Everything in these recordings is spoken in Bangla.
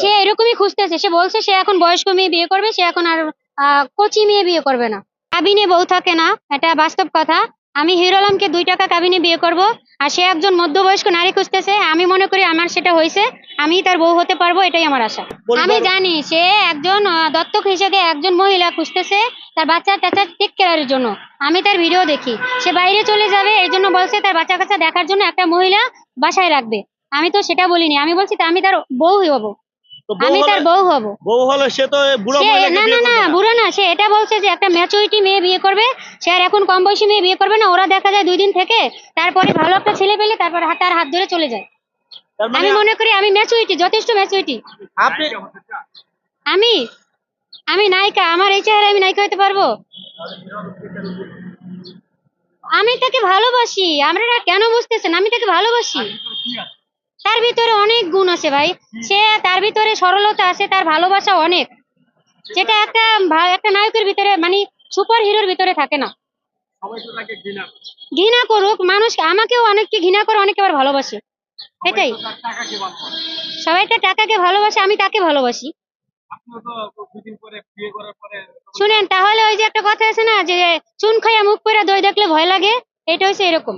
সে এরকমই খুঁজতেছে। সে বলছে সে এখন বয়স্ক মেয়ে বিয়ে করবে সে এখন আর কচি মেয়ে বিয়ে করবে না। কাবিনে বউ থাকে না এটা বাস্তব কথা। আমি হিরো আলমকে দুই টাকা কাবিনে বিয়ে করব আর সে একজন মধ্যবয়স্ক নারী খুঁজতেছে। আমি মনে করি আমার সেটা হয়েছে আমি তার বউ হতে পারব এটাই আমার আশা। আমি জানি সে একজন দত্তক হিসেবে একজন মহিলা খুঁজতেছে তার বাচ্চা টাচ্চা টেক কেয়ারের জন্য। আমি তার ভিডিও দেখি। সে বাইরে চলে যাবে এই জন্য বলছে তার বাচ্চা কাচ্চা দেখার জন্য একটা মহিলা বাসায় রাখবে। আমি তো সেটা বলিনি। আমি বলছি আমি তার বউ হব। আমি তার বউ হব। বউ হলে সে তো বুড়ো না না না বুড়ো না সে এটা বলছে যে একটা ম্যাচুরিটি মেয়ে বিয়ে করবে। সে আর এখন কম বয়সী মেয়ে বিয়ে করবে না ওরা দেখা যায় দুই দিন থেকে তারপরে ভালো একটা ছেলে পেলে তারপর তার হাত ধরে চলে যায়। মানে আমি মনে করি আমি ম্যাচুরিটি যথেষ্ট ম্যাচুরিটি আপনি আমি আমি নায়িকা আমার এই চেহারা আমি নায়িকা হতে পারব? আমি তাকে ভালোবাসি আপনারা কেন বুঝতেছেন? আমি তাকে ভালোবাসি। তার ভিতরে অনেক গুণ আছে ভাই। সে তার ভিতরে সরলতা আছে তার ভালোবাসা অনেক। যেটা একটা একটা নায়কের ভিতরে মানে সুপার হিরোর ভিতরে থাকে না। ঘৃণা করুক মানুষ আমাকেও অনেককে ঘৃণা করে অনেকে আবার ভালোবাসে। এটাই। সবাই তো টাকাকে ভালোবাসে আমি তাকে ভালোবাসি। শুনেন তাহলে ওই যে একটা কথা আছে না যে চুন খাইয়া মুখ পরে দই দেখলে ভয় লাগে এটা হচ্ছে এরকম।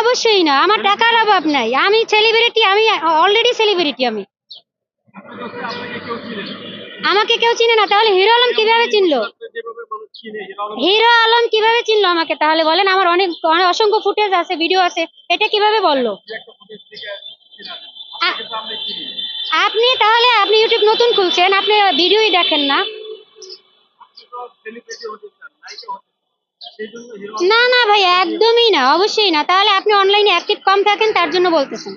অবশ্যই না আমার টাকার অভাব নাই। আমি সেলিব্রিটি আমি অলরেডি সেলিব্রিটি আমি। আমাকে কেউ চিনে না তাহলে হিরো আলম কীভাবে চিনলো? হিরো আলম কীভাবে চিনলো আমাকে? তাহলে বলেন আমার অনেক অনেক অসংখ্য ফুটেজ আছে ভিডিও আছে এটা কীভাবে বলল? আপনি তাহলে আপনি ইউটিউব নতুন খুলছেন আপনি ভিডিওই দেখেন না। না না ভাই একদমই না অবশ্যই না। তাহলে আপনি অনলাইনে অ্যাক্টিভ কম থাকেন তার জন্য বলতেছেন।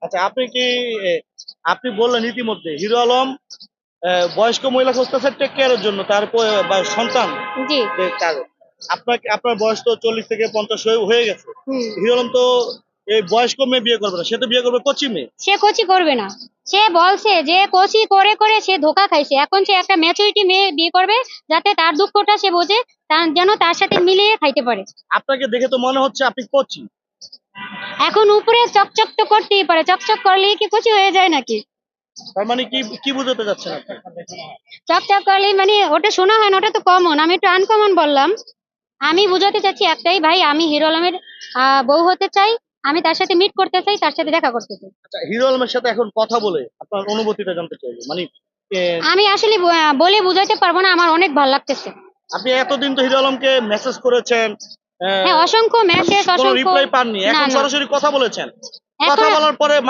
আচ্ছা আপনি কি আপনি বললেন ইতিমধ্যে হিরো আলম বয়স্ক মহিলা খুঁজতেছে টেক কেয়ারের জন্য তার সন্তান। জি। তার আপনার আপনার বয়স তো চল্লিশ থেকে পঞ্চাশ হয়ে- গেছে। হিরো আলম তো এই বয়স্ক মেয়ে বিয়ে করবে না সে তো বিয়ে করবে কচি মেয়ে। সে কোচি করবে না। সে বলছে যে কোচি করে করে সে ধোকা খাইছে। এখন সে একটা ম্যাচুরিটি মেয়ে বিয়ে করবে যাতে তার দুঃখটা সে বোঝে তার যেন তার সাথে মিলিয়ে খাইতে পারে। আপনাকে দেখে তো মনে হচ্ছে আপনি কচি। এখন উপরে চকচক তো করতেই পারে। চকচক করলেই কি কচি হয়ে যায় নাকি? তার মানে কি কি বুঝাতে যাচ্ছেন আপনি? চকচক করলে মানে ওটা শোনা হয় না ওটা তো কমন আমি একটু আনকমন বললাম। আমি বুঝাতে চাচ্ছি একটাই ভাই আমি হিরো আলমের বউ হতে চাই। আমি তার সাথে মিট করতে চাই তার সাথে দেখা করতে চাই। আচ্ছা হিরো আলমের সাথে এখন কথা বলে আপনার অনুভূতিটা জানতে চাই মানে আমি আসলে বলে বুঝাইতে পারব না আমার অনেক ভালো লাগতেছে। আপনি এতদিন তো হিরো আলমকে মেসেজ করেছেন হ্যাঁ অসংখ্য মেসেজ অসংখ্য রিপ্লাই পাননি। এখন সরাসরি কথা বলেছেন। কথা বলার পরে